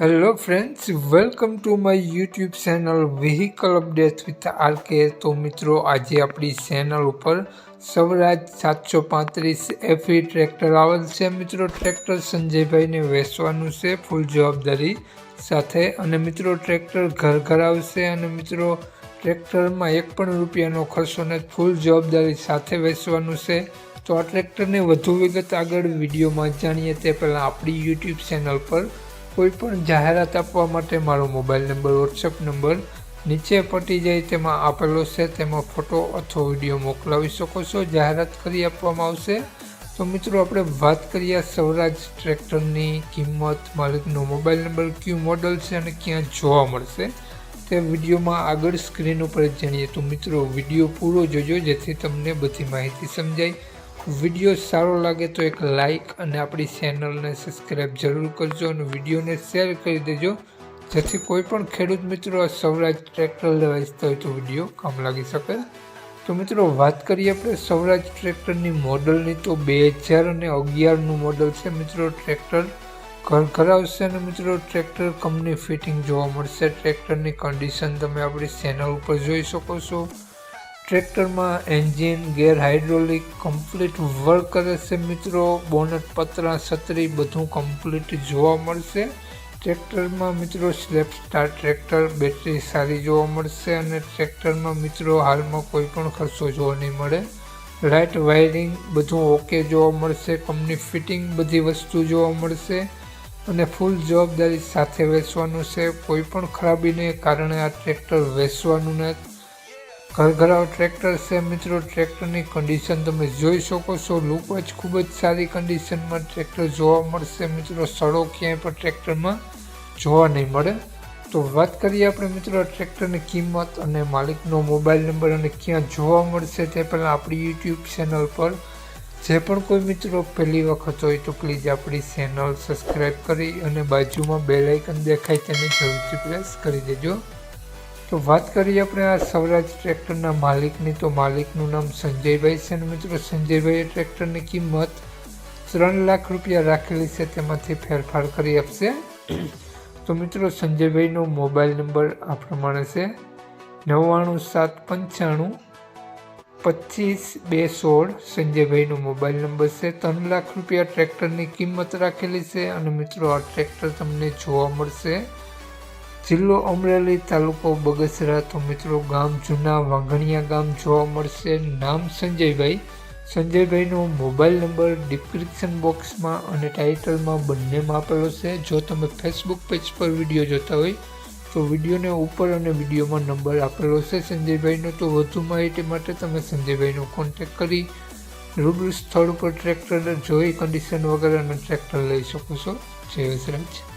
Hello friends welcome to my YouTube channel vehicle update with R K તો મિત્રો, આજે આપણી ચેનલ ઉપર સ્વરાજ સાતસો પાંત્રીસ એફી ટ્રેક્ટર આવેલ છે મિત્રો ટ્રેક્ટર સંજયભાઈને વેચવાનું છે ફૂલ જવાબદારી સાથે. અને મિત્રો ટ્રેક્ટર ઘર ઘર આવશે. અને મિત્રો ટ્રેક્ટરમાં એક પણ રૂપિયાનો ખર્ચો ને ફૂલ જવાબદારી સાથે વેચવાનું છે. તો આ ટ્રેક્ટરની વધુ વિગત આગળ વિડીયોમાં જાણીએ તે પહેલાં આપણી યુટ્યુબ ચેનલ પર કોઈ પણ જાહેરાત આપવા માટે મારો મોબાઈલ નંબર વોટ્સએપ નંબર નીચે પટી જાય તેમાં આપેલો છે. તેમાં ફોટો અથવા વીડિયો મોકલાવી શકો છો. જાહેરાત કરી આપવામાં આવશે. તો મિત્રો, આપણે વાત કરીએ સ્વરાજ ટ્રેક્ટરની કિંમત, માલિકનો મોબાઈલ નંબર, કયું મોડલ છે અને ક્યાં જોવા મળશે તે વિડીયોમાં આગળ સ્ક્રીન ઉપર જાણીએ. તો મિત્રો, વીડિયો પૂરો જોજો જેથી તમને બધી માહિતી સમજાય. વીડિયો સારો લાગે તો એક લાઇક અને આપણી ચેનલને સબસ્ક્રાઈબ જરૂર કરજો અને વિડીયોને શેર કરી દેજો. જેથી કોઈ પણ ખેડૂત મિત્રો આ સૌરાજ ટ્રેક્ટર લેવા ઇચ્છતા હોય તો વીડિયો કામ લાગી શકે. તો મિત્રો, વાત કરીએ આપણે સૌરાજ ટ્રેક્ટરની મોડલની. તો બે હજાર અને અગિયારનું મોડલ છે મિત્રો ટ્રેક્ટર ઘર કરાવશે અને મિત્રો ટ્રેક્ટર કંપની ફિટિંગ જોવા મળશે. ટ્રેક્ટરની કન્ડિશન તમે આપણી ચેનલ ઉપર જોઈ શકો છો. ટ્રેક્ટરમાં engine, gear hydraulic, complete work કરે છે મિત્રો. બોનટ, પતરા, છત્રી બધું કમ્પ્લીટ જોવા મળશે. ટ્રેક્ટરમાં મિત્રો સ્લેપ સ્ટાર ટ્રેક્ટર, બેટરી સારી જોવા મળશે અને ટ્રેક્ટરમાં મિત્રો હાલમાં કોઈ પણ ખર્ચો જોવા નહીં મળે. લાઇટ વાયરિંગ બધું ઓકે જોવા મળશે. કંપની ફિટિંગ બધી વસ્તુ જોવા મળશે. અને ફૂલ જવાબદારી સાથે વેચવાનું છે. કોઈ પણ ખરાબીને કારણે આ ટ્રેક્ટર વેચવાનું નથી. ઘરઘરાવ ટ્રેક્ટર છે મિત્રો, ટ્રેક્ટરની કન્ડિશન તમે જોઈ શકો છો. લુક જ ખૂબ જ સારી કન્ડિશનમાં ટ્રેક્ટર જોવા મળશે મિત્રો. સડો ક્યાંય પણ ટ્રેક્ટરમાં જોવા નહીં મળે. તો વાત કરીએ આપણે મિત્રો ટ્રેક્ટરની કિંમત અને માલિકનો મોબાઈલ નંબર અને ક્યાં જોવા મળશે તે પહેલાં આપણી યુટ્યુબ ચેનલ પર. જે પણ કોઈ મિત્રો પહેલી વખત હોય તો પ્લીઝ આપણી ચેનલ સબસ્ક્રાઈબ કરી અને બાજુમાં બે લાઇકન દેખાય તેને જરૂરથી પ્રેસ કરી દેજો. તો વાત કરીએ આપણે આ સ્વરાજ ટ્રેક્ટરના માલિકની. તો માલિકનું નામ સંજયભાઈ છે અને મિત્રો. સંજયભાઈએ ટ્રેક્ટરની કિંમત ત્રણ લાખ રૂપિયા રાખેલી છે. તેમાંથી ફેરફાર કરી આપશે. તો મિત્રો, સંજયભાઈનો મોબાઈલ નંબર આ પ્રમાણે છે. નવ્વાણું, સાત, પંચાણું, પચીસ, બે, સોળ સંજયભાઈનો મોબાઈલ નંબર છે. ત્રણ લાખ રૂપિયા ટ્રેક્ટરની કિંમત રાખેલી છે. અને મિત્રો, આ ટ્રેક્ટર તમને જોવા મળશે. જિલ્લો અમરેલી તાલુકો બગસરા તો મિત્રો ગામ જૂના વાંઘણિયા ગામ જોવા મળશે. નામ સંજયભાઈ. સંજયભાઈનો મોબાઈલ નંબર ડિસ્ક્રિપ્શન બોક્સમાં અને ટાઇટલમાં બંનેમાં આપેલો છે. જો તમે ફેસબુક પેજ પર વીડિયો જોતા હોય, તો વિડીયોને ઉપર અને વિડીયોમાં નંબર આપેલો છે સંજયભાઈનો. તો વધુ માહિતી માટે તમે સંજયભાઈનો કોન્ટેક કરી રૂબરૂ સ્થળ ઉપર ટ્રેક્ટર જોઈ કન્ડિશન વગેરેનું ટ્રેક્ટર લઈ શકો છો. જય વસરાજ